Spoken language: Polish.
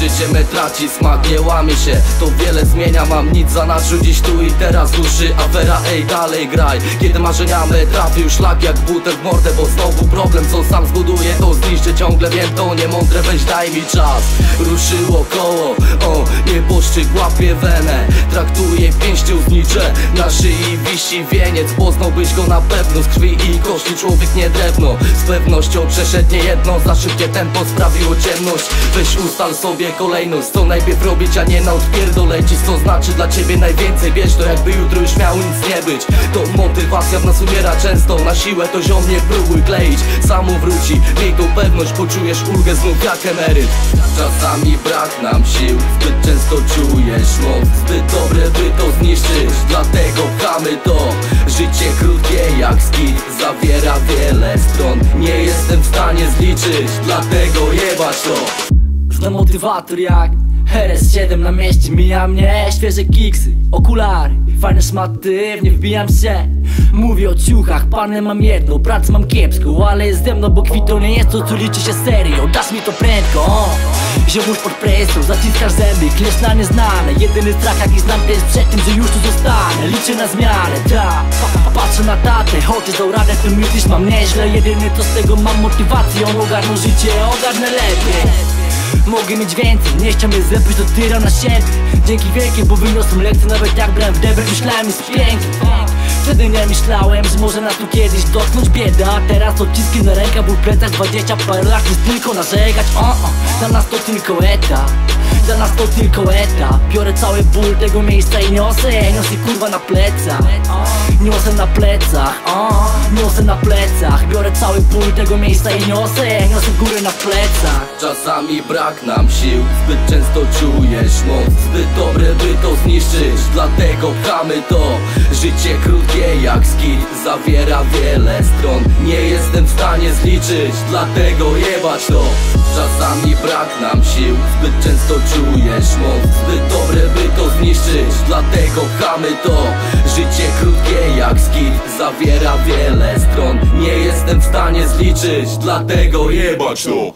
życie me traci smak, nie łamie się. To wiele zmienia, mam nic za nadrzu Dziś tu i teraz duszy. Afera, ej dalej graj. Kiedy marzenia me trafił szlak jak buter w mordę Bo znowu problem, co sam zbuduję. To zniszczę ciągle, wiem to nie mądre Weź daj mi czas, ruszyło koło nieboszczyk łapie wenę. Traktuje pięścią znicze Na szyi wisi wieniec. Poznałbyś go na pewno z krwi i kości. Człowiek nie drewno, z pewnością przeszedł nie jedno. Za szybkie tempo sprawiło ciemność. Weź ustal sobie kolejność. Co najpierw robić, a nie na odpierdolecić Co znaczy dla ciebie najwięcej? Wiesz to jakby jutro już miało nic nie być. To motywacja w nas umiera często. Na siłę to ziom nie próbuj kleić. Samo wróci, miej tą pewność Poczujesz ulgę znów jak emeryt. Czasami brak nam sił. Zbyt często czujesz Zbyt dobre by to zniszczyć. Dlatego pchamy to Życie krótkie jak skit. Zawiera wiele stron Nie jestem w stanie zliczyć. Dlatego jebać to. Znam motywator jak RS7 na mieście Mija mnie świeże kiksy, okulary Fajne szmaty, w nie wbijam się. Mówię o ciuchach, panę mam jedną Pracę mam kiepską, ale jest ze mną Bo kwitą nie jest to, co liczy się serio. Dasz mi to prędko, o. Ziomuś pod presją, zaciskasz zęby Klesz na nieznane, jedyny strach jaki znam To jest przed tym, że już tu zostanę. Liczę na zmianę, ta Patrzę na tatę, chociaż dał radę tym już mam nieźle. Jedyny to z tego mam motywację On ogarnął życie, ogarnę lepiej Mogę mieć więcej, nie chciał mnie zepchnąć do tyra na siebie. Dzięki wielkie, bo wyniosłem lekcję Nawet jak brałem w debret, myślałem jest pięknie Wtedy nie myślałem, że może nas tu kiedyś dotknąć bieda teraz odciski na rękach, ból plecach 20 parę lat, jest tylko narzekać. O, o, Dla nas to tylko eta dla nas to tylko eta Biorę cały ból tego miejsca i niosę Niosę kurwa na plecach Niosę na plecach o, Niosę na plecach. Biorę cały ból tego miejsca i niosę Niosę górę na plecach. Czasami brak nam sił Zbyt często czujesz moc. Zbyt dobre by to zniszczyć Dlatego pchamy to. Życie krótkie jak skit Zawiera wiele stron. Nie jestem w stanie zliczyć Dlatego jebać to. Czasami brak nam sił Zbyt często czujesz moc. Zbyt dobre by to zniszczyć Dlatego pchamy to. Życie krótkie jak skit Zawiera wiele stron. Nie jestem w stanie zliczyć Dlatego jebać to